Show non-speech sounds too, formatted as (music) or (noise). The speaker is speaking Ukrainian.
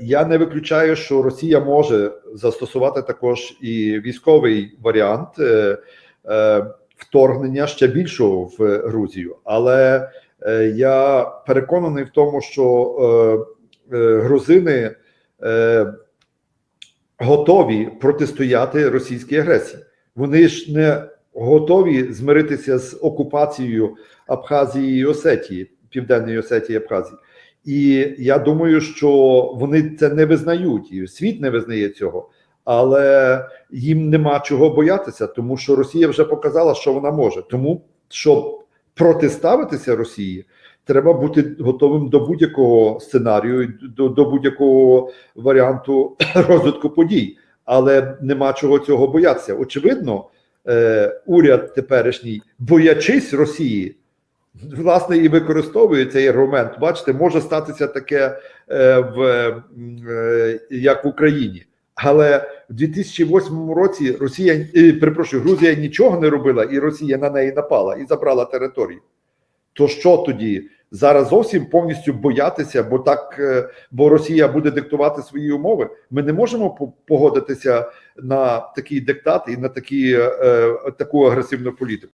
я не виключаю, що Росія може застосувати також і військовий варіант е, е, вторгнення ще більшого в Грузію. Але е, я переконаний в тому, що грузини готові протистояти російській агресії. Вони ж не готові змиритися з окупацією Абхазії і Осетії, Південної Осетії і Абхазії. І я думаю, що вони це не визнають, і світ не визнає цього, але їм нема чого боятися, тому що Росія вже показала, що вона може. Тому щоб протиставитися Росії, треба бути готовим до будь-якого сценарію, до, до будь-якого варіанту (clears throat) розвитку подій. Але нема чого цього боятися. Очевидно, е, уряд теперішній, боячись Росії, власне і використовує цей аргумент. Бачите, може статися таке е, в е, як в Україні. Але в 2008 році Росія е, перепрошую, Грузія нічого не робила, і Росія на неї напала і забрала територію. То що тоді? Зараз зовсім повністю боятися, бо так, бо Росія буде диктувати свої умови. Ми не можемо погодитися на такий диктат і на такі, таку агресивну політику.